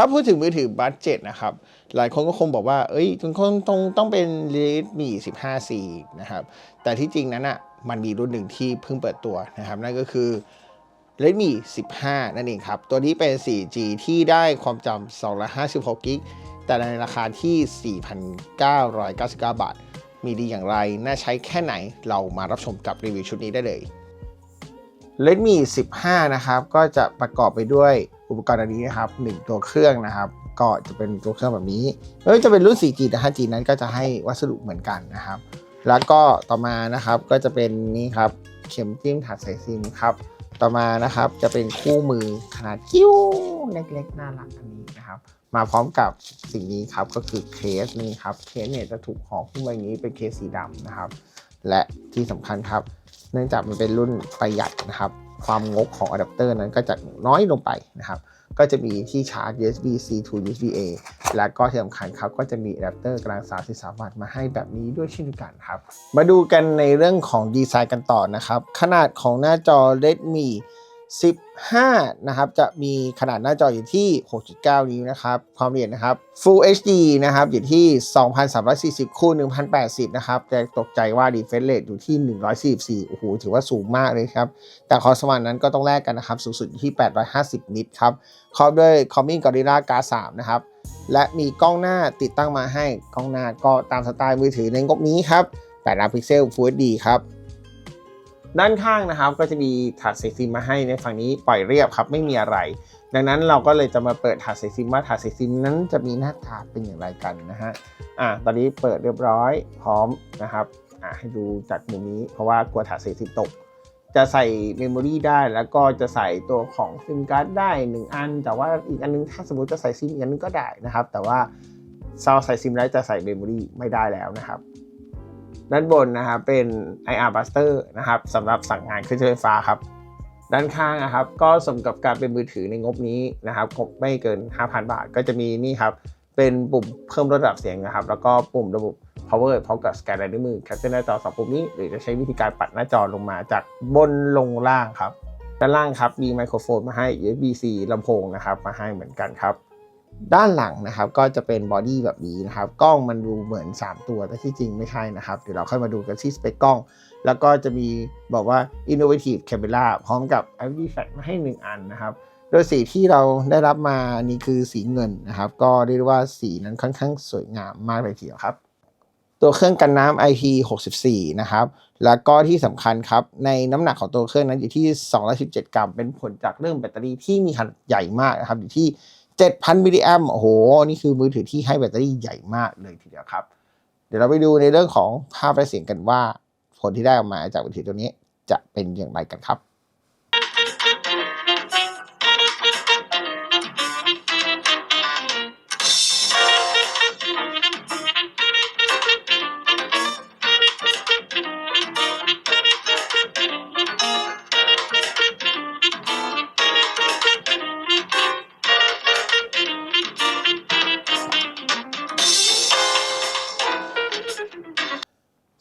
ถ้าพูดถึงมือถือบัตเจ็ตนะครับ หลายคนก็คงบอกว่า เอ้ยทุกคนต้องต้องเป็น Redmi 15C นะครับ แต่ที่จริงนั้นอะมันมีรุ่นหนึ่งที่เพิ่งเปิดตัวนะครับ นั่นก็คือ Redmi 15 นั่นเองครับ ตัวนี้เป็น 4G ที่ได้ความจำ256กิกแต่ในราคาที่ 4,999 บาท มีดีอย่างไร น่าใช้แค่ไหน เรามารับชมกับรีวิวชุดนี้ได้เลย Redmi 15 นะครับ ก็จะประกอบไปด้วย อุปกรณ์อันนี้นะครับ1ตัวเครื่องนะครับ ก็จะเป็นตัวเครื่องแบบนี้เอ้ยจะเป็นรุ่น 4G แต่ 5G นั้นก็จะให้วัสดุเหมือนกันนะครับ แล้วก็ต่อมานะครับก็จะเป็นนี่ครับเข็มจิ้มถัดสายซิมครับต่อมานะครับจะเป็นคู่มือขนาดกิ้วเล็กๆน่ารักอันนี้นะครับมาพร้อมกับสิ่งนี้ครับก็คือเคสนี่ครับเคสเนี่ยจะถูกห่อขึ้นมาอย่างนี้เป็นเคสสีดำนะครับ และที่สำคัญครับ เนื่องจากมันเป็นรุ่นประหยัดนะครับ ความงกของอะแดปเตอร์นั้นก็จะน้อยลงไปนะครับก็จะมีที่ชาร์จ USB C to USB A และก็ที่สำคัญครับก็จะมีอะแดปเตอร์กลาง 33 วัตต์มาให้แบบนี้ด้วยเช่นกันครับ มาดูกันในเรื่องของดีไซน์กันต่อนะครับ ขนาดของหน้าจอ Redmi 15 นะครับ จะมีขนาดหน้าจออยู่ที่ 6.9 นิ้วนะครับ ความละเอียดนะครับ Full HD นะครับ อยู่ที่ 2340 คูณ1080 นะครับแต่ตกใจว่า refresh rate อยู่ที่ 144 โอ้โห ถือว่าสูงมากเลยครับ แต่คอสวรรค์นั้นก็ต้องแลกกันนะครับ สูงสุดอยู่ที่ 850 นิตครับ ครอบด้วย Corning Gorilla Glass 3นะครับ และมีกล้องหน้าติดตั้งมาให้ กล้องหน้าก็ตามสไตล์มือถือในงบนี้ครับ8ล้านพิกเซล Full HD ครับ ด้านข้างนะครับก็จะมีถาดเซซิมมาให้ในฝั่งนี้ปล่อยเรียบครับไม่มีอะไร ดังนั้นเราก็เลยจะมาเปิดถาดเซซิมว่าถาดเซซิมนั้นจะมีหน้าตาเป็นอย่างไรกันนะฮะอะตอนนี้เปิดเรียบร้อยพร้อมนะครับอะให้ดูจากมุมนี้เพราะว่ากลัวถาดเซซิมตก จะใส่เมมโมรีได้แล้วก็จะใส่ตัวของซิมการ์ดได้ 1 อัน แต่ว่าอีกอันนึงถ้าสมมติจะใส่ซิมอีกอันนึงก็ได้นะครับ แต่ว่าซาใส่ซิมแล้วจะใส่เมมโมรีไม่ได้แล้วนะครับ ด้านบนนะครับเป็น IR Buster นะครับสำหรับสั่งงานเครื่องใช้ไฟฟ้าครับ ด้านข้างนะครับก็สมกับการเป็นมือถือในงบนี้นะครับงบไม่เกิน 5,000 บาท ก็จะมีนี่ครับเป็นปุ่มเพิ่มระดับเสียงนะครับ แล้วก็ปุ่มระบบ power พร้อมกับสแกนลายนิ้วมือแคปเจอร์หน้าจอสองปุ่มนี้ หรือจะใช้วิธีการปัดหน้าจอลงมาจากบนลงล่างครับ ด้านล่างครับมีไมโครโฟนมาให้ USB-C ลำโพงนะครับมาให้เหมือนกันครับ ด้านหลังนะครับ ก็จะเป็นบอดี้แบบนี้นะครับ กล้องมันดูเหมือน 3 ตัวแต่ที่จริงไม่ใช่นะครับ เดี๋ยวเราค่อยมาดูกันที่สเปคกล้อง แล้วก็จะมีบอกว่า innovative camera พร้อมกับ LED flash มาให้ 1 อันนะครับ โดยสีที่เราได้รับมานี่คือสีเงินนะครับ ก็เรียกว่าสีนั้นค่อนข้างสวยงามมากเลยทีเดียวครับ ตัวเครื่องกันน้ำ IP64 นะครับ แล้วก็ที่สำคัญครับ ในน้ำหนักของตัวเครื่องนั้นอยู่ที่ 217 กรัม เป็นผลจากเรื่องแบตเตอรี่ที่มีขนาดใหญ่มากนะครับอยู่ที่ 7,000 มิลลิแอมโอ้โห นี่คือมือถือที่ให้แบตเตอรี่ใหญ่มากเลยทีเดียวครับ เดี๋ยวเราไปดูในเรื่องของภาพและเสียงกันว่า ผลที่ได้ออกมาจากมือถือตัวนี้จะเป็นอย่างไรกันครับ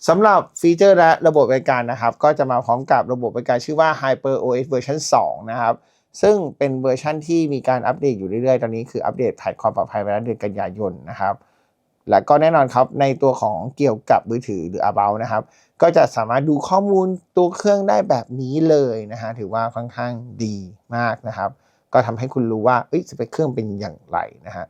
สำหรับฟีเจอร์และระบบบริการนะครับ ก็จะมาพร้อมกับระบบบริการชื่อว่า Hyper OS เวอร์ชัน2นะครับ ซึ่งเป็นเวอร์ชันที่มีการอัปเดตอยู่เรื่อยๆ ตอนนี้คืออัปเดตถ่ายความปลอดภัยไปแล้วเดือนกันยายนนะครับ และก็แน่นอนครับในตัวของเกี่ยวกับมือถือหรือ About นะครับ ก็จะสามารถดูข้อมูลตัวเครื่องได้แบบนี้เลยนะฮะถือว่าค่อนข้างดีมากนะครับ ก็ทำให้คุณรู้ว่าเอ้สเปคเครื่องเป็นอย่างไรนะฮะ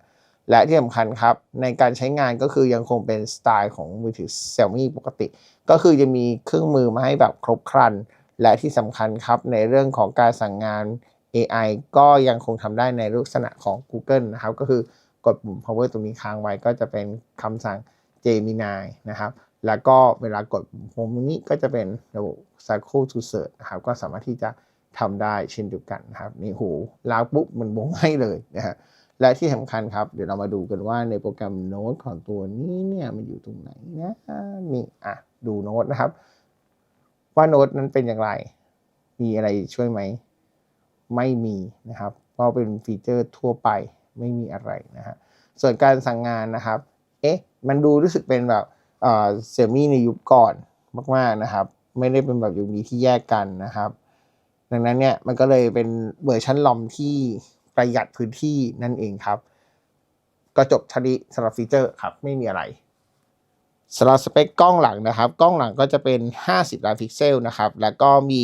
และที่สำคัญครับ ในการใช้งานก็คือยังคงเป็นสไตล์ของมือถือ Xiaomi ปกติ ก็คือจะมีเครื่องมือมาให้แบบครบครัน และที่สำคัญครับในเรื่องของการสั่งงาน AI ก็ยังคงทำได้ในลักษณะของ Google นะครับ ก็คือกดปุ่ม power ตรงนี้ค้างไว้ก็จะเป็นคำสั่ง Gemini นะครับ แล้วก็เวลากดปุ่ม home นี้ก็จะเป็นระบบ Cycle to Search นะครับ ก็สามารถที่จะทำได้เช่นเดียวกันนะครับ นี่หูลากปุ๊บมันบงให้เลยนะฮะ และที่สำคัญครับ เดี๋ยวเรามาดูกันว่าในโปรแกรมโน้ตของตัวนี้เนี่ยมันอยู่ตรงไหนนะนี่อะดูโน้ตนะครับ ว่าโน้ตนั้นเป็นอย่างไร มีอะไรช่วยไหม ไม่มีนะครับ เพราะเป็นฟีเจอร์ทั่วไปไม่มีอะไรนะฮะส่วนการสั่งงานนะครับ เอ๊ะ มันดูรู้สึกเป็นแบบเอ่อเซมี่ในยุคก่อนมากๆนะครับ ไม่ได้เป็นแบบยุคนี้ที่แยกกันนะครับ ดังนั้นเนี่ยมันก็เลยเป็นเวอร์ชันลอมที่ ประหยัดพื้นที่นั่นเองครับก็จบเทานี้สำหรับฟีเจอร์ครับไม่มีอะไรสำหรับสเปคกล้องหลังนะครับ กล้องหลังก็จะเป็น 50 ล้านพิกเซลนะครับ แล้วก็มี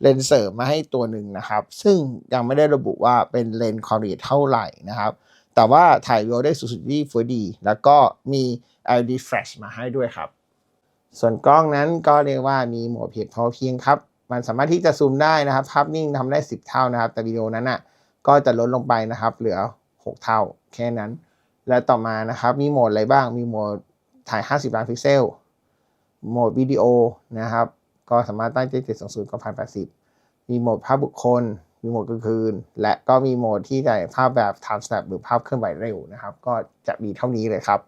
เลนส์เสริมมาให้ตัวหนึ่งนะครับ ซึ่งยังไม่ได้ระบุว่าเป็นเลนส์ความละเอียดเท่าไหร่นะครับ แต่ว่าถ่ายวิดีโอได้สูงสุดที่ Full HD แล้วก็มี LED flash มาให้ด้วยครับ ส่วนกล้องนั้นก็เรียกว่ามีโหมดเพียงพอเพียงครับ มันสามารถที่จะซูมได้นะครับ ภาพนิ่งทำได้ 10 เท่านะครับ แต่วิดีโอนั้นอะ ก็จะลดลงไปนะครับ เหลือ 6 เท่าแค่นั้น และต่อมานะครับ มีโหมดอะไรบ้าง มีโหมดถ่าย 50 ล้านพิกเซล โหมดวิดีโอนะครับ ก็สามารถตั้งใจ720กับ1080 มีโหมดภาพบุคคล มีโหมดกลางคืน และก็มีโหมดที่ถ่ายภาพแบบ time snap หรือภาพเคลื่อนไหวเร็วนะครับ ก็จะมีเท่านี้เลยครับ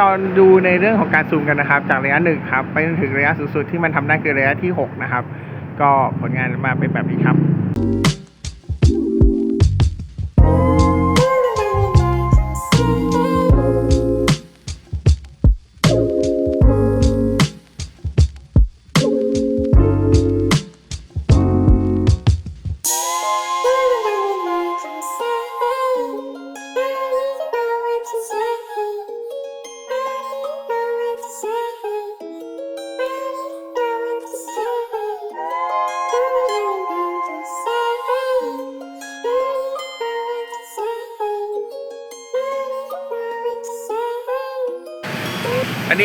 เราดอนดูในเรื่องของการซูมกันนะครับ จากระยะหนึ่งครับ ไปจนถึงระยะสูงสุดที่มันทำได้คือระยะที่ 6 นะครับ ก็ผลงานมาเป็นแบบนี้ครับ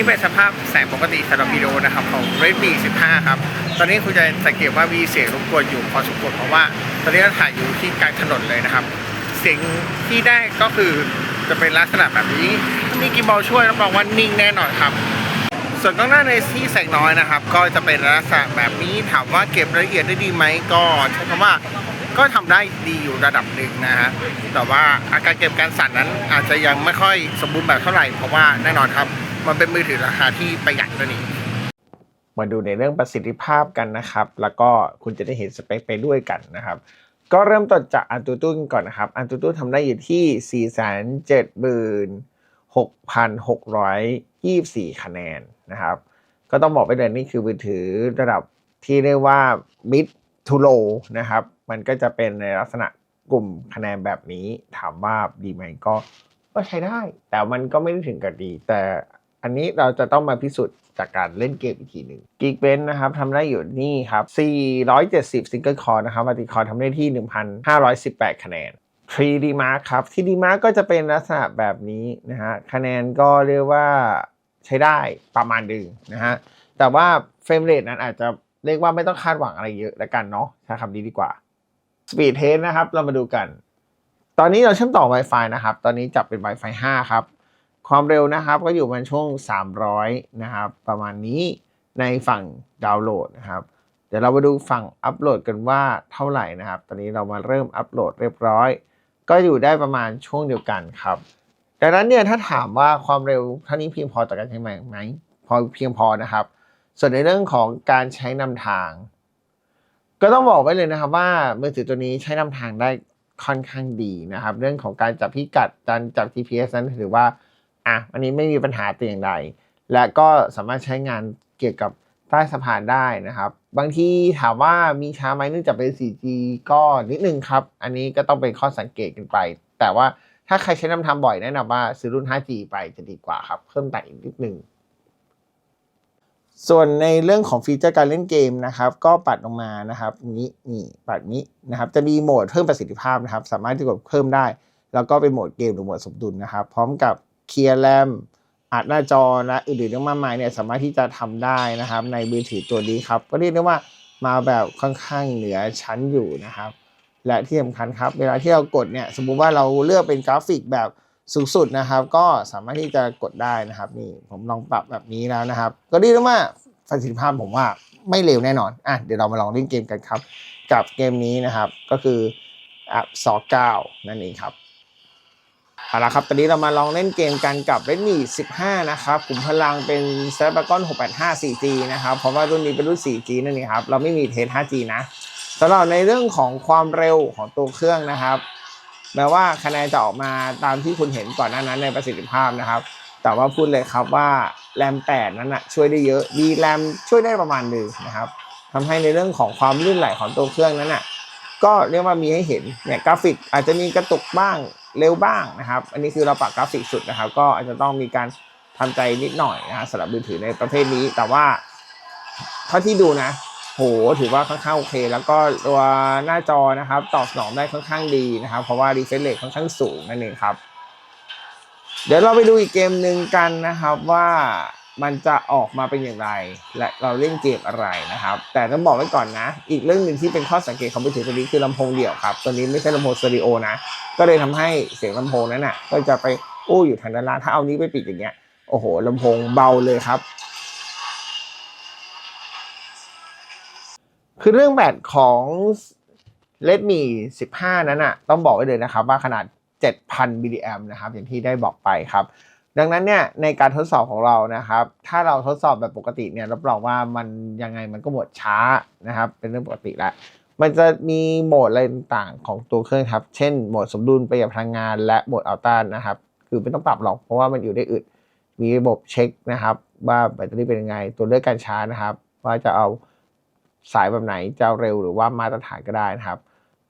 นนี้เป็นสภาพแสงปกติสำหรับวิดีโอนะครับของ Redmi 15 ครับ ตอนนี้คุณจะสังเกตว่ามีเสียงรบกวนอยู่พอสมควรเพราะว่า ตอนนี้เราถ่ายอยู่ที่กลางถนนเลยนะครับ เสียงที่ได้ก็คือจะเป็นลักษณะแบบนี้ มีกิมบอลช่วยรับรองว่านิ่งแน่นอนครับ ส่วนกล้องหน้าในที่แสงน้อยนะครับ ก็จะเป็นลักษณะแบบนี้ถามว่าเก็บรายละเอียดได้ดีไหมก็ใช้คำว่าก็ทำได้ดีอยู่ระดับหนึ่งนะฮะ แต่ว่าอาการเก็บการสั่นนั้นอาจจะยังไม่ค่อยสมบูรณ์แบบเท่าไหร่ เพราะว่าแน่นอนครับ มันเป็นมือถือราคาที่ประหยัดนั่นเองมาดูในเรื่องประสิทธิภาพกันนะครับ แล้วก็คุณจะได้เห็นสเปคไปด้วยกันนะครับ ก็เริ่มต้นจากอันตูตุนก่อนนะครับ อันตูตุนทำได้อยู่ที่ 476,624 คะแนนนะครับ ก็ต้องบอกไปเลยนี่คือมือถือระดับที่เรียกว่า mid to low นะครับ มันก็จะเป็นในลักษณะกลุ่มคะแนนแบบนี้ ถามว่าดีไหมก็ก็ใช้ได้ แต่มันก็ไม่ได้ถึงกับดี แต่ อันนี้เราจะต้องมาพิสูจน์จากการเล่นเกมอีกทีหนึ่ง Geekbench นะครับทำได้อยู่นี่ครับ 470 Single Core นะครับ Multi Core ทำได้ที่ 1,518 คะแนน 3D Mark ครับ 3D Mark ก็จะเป็นลักษณะแบบนี้นะฮะ คะแนนก็เรียกว่าใช้ได้ประมาณดึงนะฮะ แต่ว่าเฟรมเรทนั้นอาจจะเรียกว่าไม่ต้องคาดหวังอะไรเยอะแล้วกันเนาะใช้คำนี้ดีกว่า Speed Test นะครับ เรามาดูกัน ตอนนี้เราเชื่อมต่อ Wi-Fi นะครับ ตอนนี้จับเป็น Wi-Fi 5 ครับ ความเร็วนะครับก็อยู่มาณช่วง 300 นะครับ ประมาณนี้ในฝั่งดาวน์โหลดนะครับ เดี๋ยวเรามาดูฝั่งอัปโหลดกันว่าเท่าไหร่นะครับ ตอนนี้เรามาเริ่มอัปโหลดเรียบร้อย ก็อยู่ได้ประมาณช่วงเดียวกันครับดังนั้นเนี่ยถ้าถามว่าความเร็วเท่านี้เพียงพอต่อการใช้งานไหมพอเพียงพอนะครับ ส่วนในเรื่องของการใช้นำทาง ก็ต้องบอกไว้เลยนะครับว่ามือถือตัวนี้ใช้นำทางได้ค่อนข้างดีนะครับ เรื่องของการจับพิกัดการจับ GPS นั้นถือว่า อะอันนี้ไม่มีปัญหาแต่อย่างใดและก็สามารถใช้งานเกี่ยวกับใต้สะพานได้นะครับ บางทีถามว่ามีช้าไหมเนื่องจากเป็น 4G ก็นิดนึงครับ อันนี้ก็ต้องเป็นข้อสังเกตกันไป แต่ว่าถ้าใครใช้นำทางบ่อยแนะนำว่าซื้อรุ่น 5G ไปจะดีกว่าครับ เพิ่มแต่งอีกนิดนึงส่วนในเรื่องของฟีเจอร์การเล่นเกมนะครับ ก็ปัดลงมานะครับนี้นี่ปัดนี้นะครับ จะมีโหมดเพิ่มประสิทธิภาพนะครับ สามารถที่จะเพิ่มได้ แล้วก็เป็นโหมดเกมหรือโหมดสมดุลนะครับ พร้อมกับ เคลียร์แรมอัดหน้าจอและอื่นๆมากมายเนี่ยสามารถที่จะทำได้นะครับ ในมือถือตัวนี้ครับ ก็เรียกได้ว่ามาแบบค่อนข้างเหนือชั้นอยู่นะครับ และที่สำคัญครับ เวลาที่เรากดเนี่ยสมมุติว่าเราเลือกเป็นกราฟิกแบบสูงสุดนะครับ ก็สามารถที่จะกดได้นะครับ นี่ผมลองปรับแบบนี้แล้วนะครับ ก็เรียกไดีมาประสิทธิภาพผมว่าไม่เร็วแน่นอนอะเดี๋ยวเรามาลองเล่นเกมกันครับ กับเกมนี้นะครับ ก็คืออะซอเก้านั่นเองครับ เอาละครับ ตอนนี้เรามาลองเล่นเกมกันกับ Redmi 15 นะครับกลุ่มพลังเป็น Snapdragon 685 4G นะครับ เพราะว่ารุ่นนี้เป็นรุ่น 4G นั่นเองครับ เราไม่มีเทส 5G นะสำหรับในเรื่องของความเร็วของตัวเครื่องนะครับแม้ว่าคะแนนจะออกมาตามที่คุณเห็นก่อนหน้านั้นในประสิทธิภาพนะครับ แต่ว่าพูดเลยครับว่าแรม 8 นั้นนะช่วยได้เยอะดีแรมช่วยได้ประมาณหนึ่งนะครับทำให้ในเรื่องของความลื่นไหลของตัวเครื่องนั้นน่ะก็เรียกว่ามีให้เห็นเนี่ยกราฟิกอาจจะมีกระตุกบ้าง เร็วบ้างนะครับ อันนี้คือเราปรับกราฟิกสุดนะครับ ก็อาจจะต้องมีการทำใจนิดหน่อยนะสำหรับมือถือในประเภทนี้ แต่ว่าเท่าที่ดูนะ โหถือว่าค่อนข้างโอเค แล้วก็ตัวหน้าจอนะครับ ตอบสนองได้ค่อนข้างดีนะครับ เพราะว่า refresh rate ค่อนข้างสูงนั่นเองครับ เดี๋ยวเราไปดูอีกเกมหนึ่งกันนะครับว่ามันจะออกมาเป็นอย่างไร และเราเล่นเกมอะไรนะครับ แต่ต้องบอกไว้ก่อนนะ อีกเรื่องหนึ่งที่เป็นข้อสังเกตของมือถือตัวนี้คือลำโพงเดี่ยวครับ ตัวนี้ไม่ใช่ลำโพงสเตอริโอนะ ก็เลยทำให้เสียงลำโพงนั้นน่ะ ก็จะไปอู้อยู่ทางด้านล่างถ้าเอานี้ไปปิดอย่างเงี้ยโอ้โหลำโพงเบาเลยครับ คือเรื่องแบตของ Redmi 15 นั้นอะ ต้องบอกไว้เลยนะครับว่าขนาด 7,000 มิลลิแอมนะครับ อย่างที่ได้บอกไปครับ ดังนั้นเนี่ยในการทดสอบของเรานะครับ ถ้าเราทดสอบแบบปกติเนี่ยรับรองว่ามันยังไงมันก็หมดช้านะครับ เป็นเรื่องปกติแล้ว มันจะมีโหมดอะไรต่างๆของตัวเครื่องครับ เช่นโหมดสมดุลประหยัดพลังงาน และโหมดอัลต้านะครับ คือไม่ต้องปรับหรอกเพราะว่ามันอยู่ได้อึด มีระบบเช็คนะครับ ว่าแบตเตอรี่เป็นยังไง ตัวเลือกการชาร์จนะครับ ว่าจะเอาสายแบบไหนจะเเร็วหรือว่ามาตรฐานก็ได้นะครับ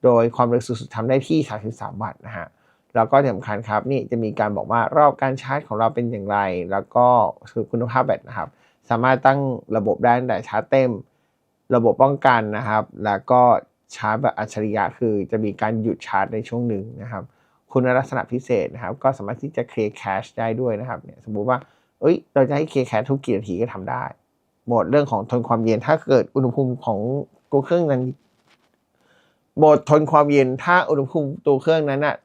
โดยความเร็วสูงสุดทำได้ที่ 33 วัตต์นะฮะ แล้วก็ที่สำคัญครับนี่จะมีการบอกว่ารอบการชาร์จของเราเป็นอย่างไร แล้วก็คือคุณภาพแบตนะครับ สามารถตั้งระบบได้ตั้งแต่ชาร์จเต็ม ระบบป้องกันนะครับ แล้วก็ชาร์จแบบอัจฉริยะคือจะมีการหยุดชาร์จในช่วงหนึ่งนะครับ คุณลักษณะพิเศษนะครับ ก็สามารถที่จะเคลียร์แคชได้ด้วยนะครับเนี่ยสมมุติว่าเอ้ย เราจะให้เคลียร์แคชทุกกี่นาทีก็ทำได้ หมดเรื่องของทนความเย็นถ้าเกิดอุณหภูมิของตัวเครื่องนั้นหมดทนความเย็นถ้าอุณหภูมิตัวเครื่องนั้นน่ะ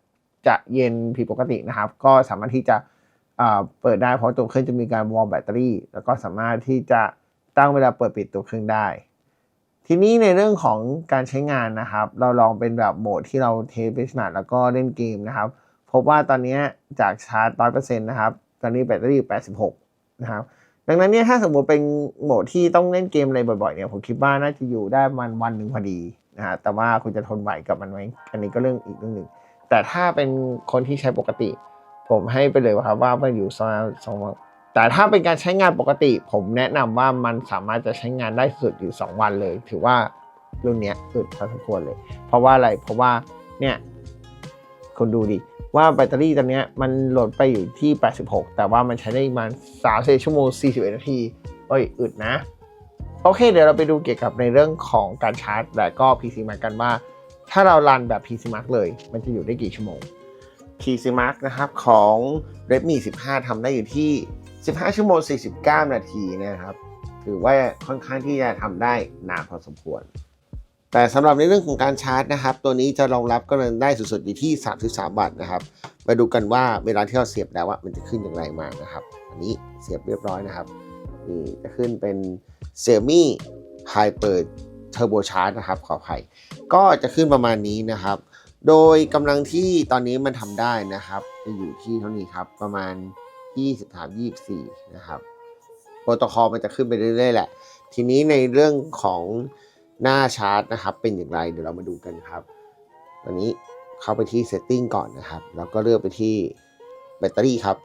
จะเย็นผิดปกตินะครับ ก็สามารถที่จะเปิดได้เพราะตัวเครื่องจะมีการวอร์มแบตเตอรี่ แล้วก็สามารถที่จะตั้งเวลาเปิดปิดตัวเครื่องได้ ทีนี้ในเรื่องของการใช้งานนะครับ เราลองเป็นแบบโหมดที่เราเทสเบสมาแล้วก็เล่นเกมนะครับ พบว่าตอนนี้จากชาร์จ100%นะครับ ตอนนี้แบตเตอรี่อยู่86นะครับดังนั้นเนี่ยถ้าสมมติเป็นโหมดที่ต้องเล่นเกมอะไรบ่อยๆเนี่ยผมคิดว่าน่าจะอยู่ได้มันวันหนึ่งพอดีนะฮะแต่ว่าคุณจะทนไหวกับมันไหมอันนี้ก็เรื่องอีกเรื่องหนึ่งแต่ถ้าเป็นคนที่ใช้ปกติ ผมให้ไปเลยครับว่ามันอยู่สองสอง แต่ถ้าเป็นการใช้งานปกติ ผมแนะนำว่ามันสามารถจะใช้งานได้สุดอยู่ 2 วันเลย ถือว่ารุ่นนี้อึดพอสมควรเลย เพราะว่าอะไรเพราะว่าเนี่ยคุณดูดิว่าแบตเตอรี่ตอนนี้มันโหลดไปอยู่ที่ 86 แต่ว่ามันใช้ได้ประมาณ3ชั่วโมง41นาทีเอ้ยอึดนะ โอเค เดี๋ยวเราไปดูเกี่ยวกับในเรื่องของการชาร์จ และก็ PC Mark กันว่า ถ้าเรารันแบบ PC Mark เลย มันจะอยู่ได้กี่ชั่วโมง PC Mark นะครับของ Redmi 15ทำได้อยู่ที่ 15 ชั่วโมง 49 นาทีนะครับ ถือว่าค่อนข้างที่จะทำได้นานพอสมควร แต่สำหรับในเรื่องของการชาร์จนะครับ ตัวนี้จะรองรับกำลังได้สุดๆอยู่ที่ 33 วัตต์นะครับมาดูกันว่าเวลาที่เราเสียบแล้วว่ามันจะขึ้นอย่างไรมานะครับ อันนี้เสียบเรียบร้อยนะครับนี่จะขึ้นเป็น Xiaomi Hyper Turbo Charge นะครับขออภัยก็จะขึ้นประมาณนี้นะครับ โดยกำลังที่ตอนนี้มันทำได้นะครับ จะอยู่ที่เท่านี้ครับประมาณ 23-24 นะครับ โปรโตคอลมันจะขึ้นไปเรื่อยๆแหละ ทีนี้ในเรื่องของหน้าชาร์ตนะครับ เป็นอย่างไรเดี๋ยวเรามาดูกันครับวันนี้เข้าไปที่ Setting ก่อนนะครับ แล้วก็เลือกไปที่แบตเตอรี่ครับ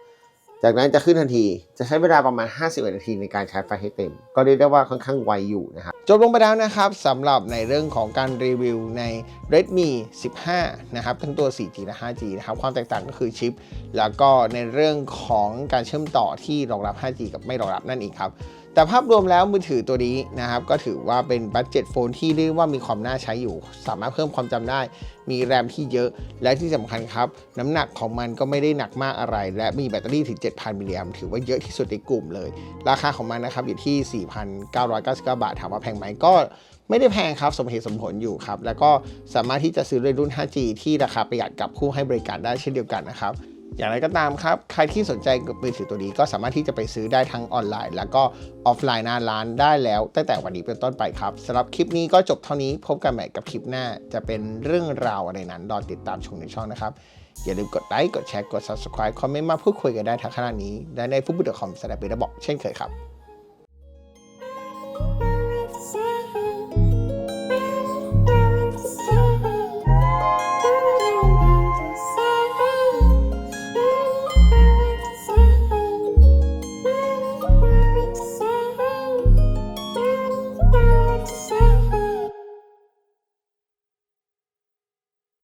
จากนั้นจะขึ้นทันที จะใช้เวลาประมาณ 50 นาทีในการชาร์จไฟให้เต็ม ก็เรียกได้ว่าค่อนข้างไวอยู่นะครับ จบลงไปแล้วนะครับสำหรับในเรื่องของการรีวิวใน Redmi 15 นะครับ ทั้งตัว 4G และ 5G นะครับ ความแตกต่างก็คือชิป แล้วก็ในเรื่องของการเชื่อมต่อที่รองรับ 5G กับไม่รองรับนั่นเองครับ แต่ภาพรวมแล้วมือถือตัวนี้นะครับก็ถือว่าเป็นบัตเจ็ตโฟนที่เรียกว่ามีความน่าใช้อยู่ สามารถเพิ่มความจำได้ มีแรมที่เยอะและที่สำคัญครับ น้ำหนักของมันก็ไม่ได้หนักมากอะไร และมีแบตเตอรี่ถึง 7,000มิลลิแอมถือว่าเยอะที่สุดในกลุ่มเลย ราคาของมันนะครับอยู่ที่ 4,999 บาท ถามว่าแพงไหมก็ไม่ได้แพงครับ สมเหตุสมผลอยู่ครับ แล้วก็สามารถที่จะซื้อด้วยรุ่น 5G ที่ราคาประหยัดกับผู้ให้บริการได้เช่นเดียวกันนะครับ อย่างไรก็ตามครับ ใครที่สนใจมือถือตัวนี้ก็สามารถที่จะไปซื้อได้ทั้งออนไลน์ แล้วก็ออฟไลน์หน้าร้านได้แล้ว ตั้งแต่วันนี้เป็นต้นไปครับสำหรับคลิปนี้ก็จบเท่านี้พบกันใหม่กับคลิปหน้า จะเป็นเรื่องราวอะไรนั้นรอติดตามชมในช่องนะครับ อย่าลืมกดไลค์กดแชร์กด subscribe คอมเมนต์มาพูดคุยกันได้ทางขณะนี้ และในฟุตบอลคอมสแตปเบอร์บอกเช่นเคยครับ